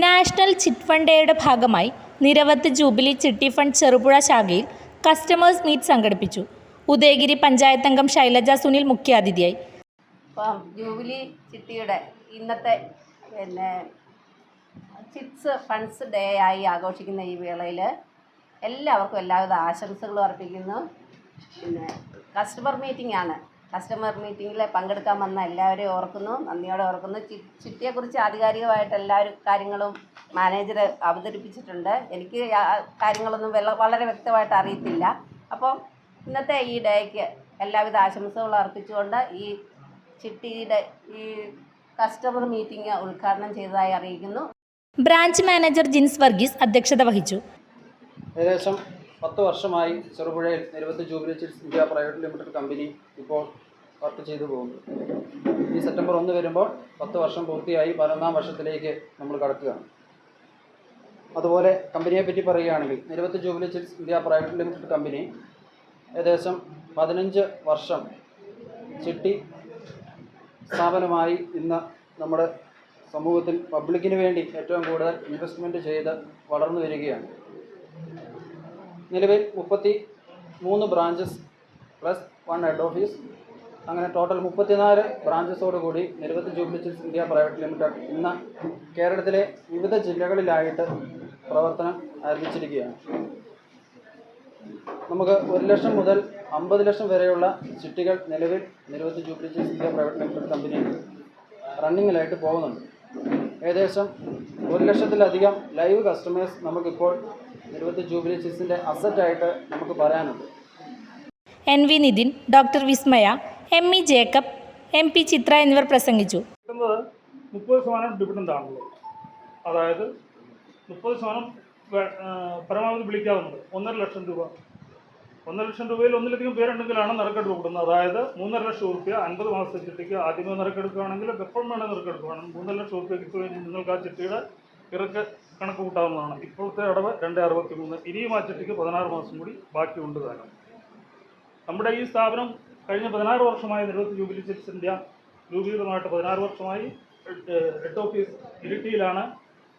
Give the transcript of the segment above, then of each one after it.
National chit fund ഡേയുടെ ഭാഗമായി നിരവധി ജൂബിലി ചിട്ടി ഫണ്ട് ചെറുപുഴ ശാഖയിൽ കസ്റ്റമേഴ്സ് മീറ്റ് സംഘടിപ്പിച്ചു. ഉദയഗിരി പഞ്ചായത്ത് അംഗം ശൈലജ സുനിൽ മുഖ്യാതിഥിയായി. ജൂബിലി ചിട്ടിയുടെ ഇന്നത്തെ പിന്നെ ചിറ്റ്സ് ഫണ്ട്സ് ഡേ ആയി ആഘോഷിക്കുന്ന ഈ വേളയിൽ എല്ലാവർക്കും എല്ലാവിധ ആശംസകളും അർപ്പിക്കുന്നു. പിന്നെ കസ്റ്റമർ മീറ്റിംഗ് ആണ്. കസ്റ്റമർ മീറ്റിങ്ങിൽ പങ്കെടുക്കാൻ വന്ന എല്ലാവരെയും ഓർക്കുന്നു നന്ദിയോടെ ഓർക്കുന്നു. ചി ചിട്ടിയെക്കുറിച്ച് ആധികാരികമായിട്ട് എല്ലാ കാര്യങ്ങളും മാനേജർ അവതരിപ്പിച്ചിട്ടുണ്ട്. എനിക്ക് കാര്യങ്ങളൊന്നും വളരെ വ്യക്തമായിട്ട് അറിയത്തില്ല. അപ്പോൾ ഇന്നത്തെ ഈ ഡേക്ക് എല്ലാവിധ ആശംസകളും അർപ്പിച്ചുകൊണ്ട് ഈ ചിട്ടിയുടെ ഈ കസ്റ്റമർ മീറ്റിംഗ് ഉദ്ഘാടനം ചെയ്തതായി അറിയിക്കുന്നു. ബ്രാഞ്ച് മാനേജർ ജിൻസ് വർഗീസ് അധ്യക്ഷത വഹിച്ചു. ഏകദേശം പത്ത് വർഷമായി ചെറുപുഴയിൽ നിരവധി Jubilee chits India private limited company ഇപ്പോൾ വർക്ക് ചെയ്തു പോകുന്നു. ഈ സെപ്റ്റംബർ ഒന്ന് വരുമ്പോൾ പത്ത് വർഷം പൂർത്തിയായി പതിനൊന്നാം വർഷത്തിലേക്ക് നമ്മൾ കടക്കുകയാണ്. അതുപോലെ കമ്പനിയെ പറ്റി പറയുകയാണെങ്കിൽ നിരവധി Jubilee chits India private limited company ഏകദേശം പതിനഞ്ച് വർഷം ചിട്ടി സ്ഥാപനമായി ഇന്ന് നമ്മുടെ സമൂഹത്തിൽ പബ്ലിക്കിന് വേണ്ടി ഏറ്റവും കൂടുതൽ ഇൻവെസ്റ്റ്മെന്റ് ചെയ്ത് വളർന്നു വരികയാണ്. നിലവിൽ മുപ്പത്തി മൂന്ന് branches plus one head office അങ്ങനെ ടോട്ടൽ മുപ്പത്തിനാല് ബ്രാഞ്ചസോടുകൂടി നിരവധി ജൂബ്ലിച്ചിൽസ് ഇന്ത്യ പ്രൈവറ്റ് ലിമിറ്റഡ് ഇന്ന് കേരളത്തിലെ വിവിധ ജില്ലകളിലായിട്ട് പ്രവർത്തനം ആരംഭിച്ചിരിക്കുകയാണ്. നമുക്ക് ഒരു ലക്ഷം മുതൽ അമ്പത് ലക്ഷം വരെയുള്ള ചിട്ടികൾ നിലവിൽ നിരവധി Jubilee chits India private limited company റണ്ണിങ്ങിലായിട്ട് പോകുന്നുണ്ട്. ഏകദേശം ഒരു ലക്ഷത്തിലധികം ലൈവ് കസ്റ്റമേഴ്സ് നമുക്കിപ്പോൾ നിരവധി ജൂബിലി ചിൽസിന്റെ അസറ്റായിട്ട് നമുക്ക് പറയാനുണ്ട്. N V Nithin doctor Vismaya M E Jacob M P Chithra എന്നിവർ പ്രസംഗിച്ചു. കിട്ടുന്നത് മുപ്പത് ശതമാനം ഡിവിഡന്റ് ആണല്ലോ അതായത് മുപ്പത് ശതമാനം പരമാവധി വിളിക്കാവുന്നത് ഒന്നര ലക്ഷം രൂപ. ഒന്നര ലക്ഷം രൂപയിൽ ഒന്നിലധികം പേരുണ്ടെങ്കിലാണ് നറുക്കെടുപ്പ് കൊടുക്കുന്നത് അതായത് മൂന്നര ലക്ഷം റുപ്യ അൻപത് മാസത്തെ ചിട്ടിക്ക് ആദ്യമേ നറുക്കെടുക്കുകയാണെങ്കിൽ എപ്പോഴും വേണേൽ നറുക്കെടുക്കുകയാണ്. മൂന്നര ലക്ഷം റുപ്യ ഇപ്പോൾ നിങ്ങൾക്ക് ആ ചിട്ടിയുടെ ഇറക്ക് കണക്ക് കൂട്ടാവുന്നതാണ്. ഇപ്പോഴത്തെ അടവ് രണ്ട് അറുപത്തി മൂന്ന് ഇനിയും ആ പതിനാറ് മാസം കൂടി ബാക്കിയുണ്ട് താനും നമ്മുടെ ഈ സ്ഥാപനം കഴിഞ്ഞ പതിനാറ് വർഷമായി നിരവധി ജൂബിലി ചിറ്റ്സ് ഇന്ത്യ രൂപീകൃതമായിട്ട് പതിനാറ് വർഷമായി ഹെഡ്- ഓഫീസ് ഇരിട്ടിയിലാണ്.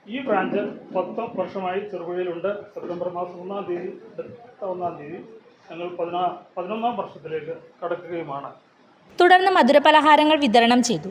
ഈ ബ്രാഞ്ച് പത്ത് വർഷമായി ചെറുപുഴയിലുണ്ട്. സെപ്റ്റംബർ മാസം ഒന്നാം തീയതി ഒന്നാം തീയതി ഞങ്ങൾ പതിനാ പതിനൊന്നാം വർഷത്തിലേക്ക് കടക്കുകയുമാണ്. തുടർന്ന് മധുരപലഹാരങ്ങൾ വിതരണം ചെയ്തു.